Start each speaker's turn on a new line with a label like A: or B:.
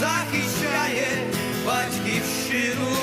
A: захищає батьківщину.